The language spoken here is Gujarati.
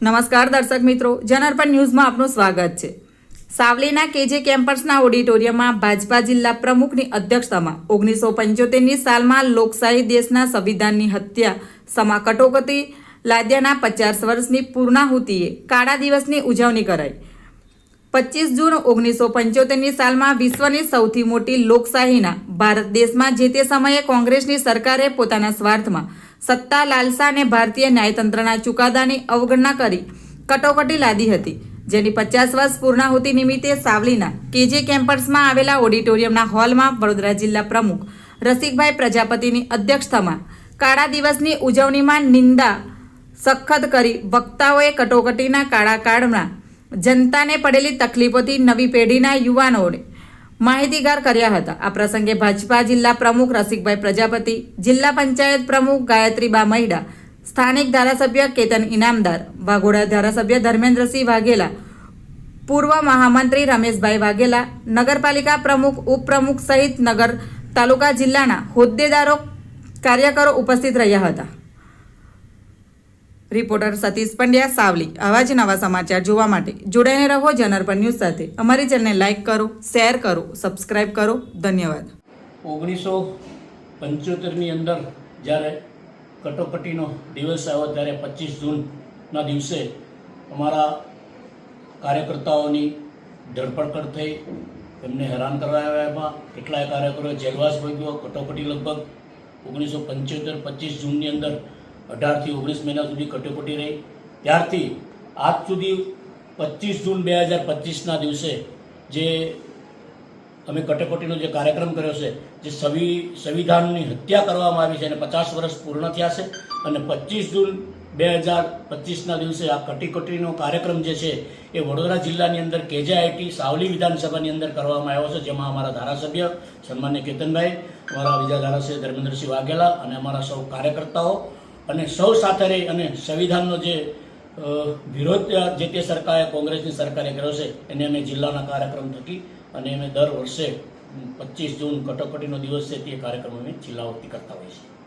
નમસ્કાર દર્શક મિત્રો જનરપન ન્યૂઝમાં આપનું સ્વાગત છે. સાવલીના કેજે કેમ્પસના ઓડિટોરિયમમાં ભાજપા જિલ્લા પ્રમુખની અધ્યક્ષતામાં ઓગણીસો પંચોતેરની સાલમાં લોકશાહી દેશના સંવિધાનની હત્યા સમા કટોકટી લાદ્યાના પચાસ વર્ષની પૂર્ણાહુતિએ કાળા દિવસની ઉજવણી કરાઈ. પચીસ જૂન ઓગણીસો પંચોતેરની સાલમાં વિશ્વની સૌથી મોટી લોકશાહીના ભારત દેશમાં જે તે સમયે કોંગ્રેસની સરકારે પોતાના સ્વાર્થમાં સત્તા લાલસા અને ભારતીય ન્યાયતંત્રના ચુકાદાની અવગણના કરી કટોકટી લાદી હતી. જેની પચાસ વર્ષ પૂર્ણાહુતિ નિમિત્તે સાવલીના કેજે કેમ્પસમાં આવેલા ઓડિટોરિયમના હોલમાં વડોદરા જિલ્લા પ્રમુખ રસિકભાઈ પ્રજાપતિની અધ્યક્ષતામાં કાળા દિવસની ઉજવણીમાં નિંદા સખત કરી વક્તાઓએ કટોકટીના કાળા કાળમાં જનતાને પડેલી તકલીફોથી નવી પેઢીના યુવાનોને માહિતીગાર કર્યા હતા. આ પ્રસંગે ભાજપા જિલ્લા પ્રમુખ રસિકભાઈ પ્રજાપતિ, જિલ્લા પંચાયત પ્રમુખ ગાયત્રીબા મહિડા સ્થાનિક ધારાસભ્ય કેતન ઇનામદાર, વાઘોડા ધારાસભ્ય ધર્મેન્દ્રસિંહ વાઘેલા, પૂર્વ મહામંત્રી રમેશભાઈ વાઘેલા, નગરપાલિકા પ્રમુખ, ઉપપ્રમુખ સહિત નગર તાલુકા જિલ્લાના હોદ્દેદારો, કાર્યકરો ઉપસ્થિત રહ્યા હતા. રિપોર્ટર સતીશ પંડ્યા, સાવલી. આવા જ નવા સમાચાર જોવા માટે જોડાઈને રહો જનરપન ન્યૂઝ સાથે. અમારી ચેનલને લાઇક કરો, શેર કરો, સબસ્ક્રાઇબ કરો. ધન્યવાદ. ઓગણીસો પંચોતેરની અંદર જ્યારે કટોકટીનો દિવસ આવ્યો ત્યારે પચીસ જૂનના દિવસે અમારા કાર્યકર્તાઓની ધરપકડ થઈ. એમને હેરાન કરાવ્યા એમાં. કેટલાય કાર્યકરો જેલવાસ ભોગ્યો. કટોકટી લગભગ ઓગણીસો પંચોતેર, પચીસ જૂનની અંદર અઢારથી ઓગણીસ મહિના સુધી કટોકટી રહી. ત્યારથી આજ સુધી પચીસ જૂન બે હજાર પચીસના દિવસે જે અમે કટોકટીનો જે કાર્યક્રમ કર્યો છે, જે સવિ, સંવિધાનની હત્યા કરવામાં આવી છે અને પચાસ વર્ષ પૂર્ણ થયા છે અને પચીસ જૂન બે હજાર પચીસના દિવસે આ કટીકટીનો કાર્યક્રમ જે છે, એ વડોદરા જિલ્લાની અંદર કેજેઆઈટી સાવલી વિધાનસભાની અંદર કરવામાં આવ્યો છે, જેમાં અમારા ધારાસભ્ય સન્માન્ય કેતનભાઈ, અમારા બીજા ધારાસભ્ય ધર્મેન્દ્રસિંહ વાઘેલા અને અમારા સૌ કાર્યકર્તાઓ અને સૌ સાથે રહી અને સંવિધાનનો જે વિરોધ જે તે સરકારે, કોંગ્રેસની સરકારે કર્યો છે, એને અમે જિલ્લાના કાર્યક્રમ થકી અને અમે દર વર્ષે પચીસ જૂન કટોકટીનો દિવસ છે તે કાર્યક્રમ અમે જિલ્લા વતી કરતા હોઈએ છીએ.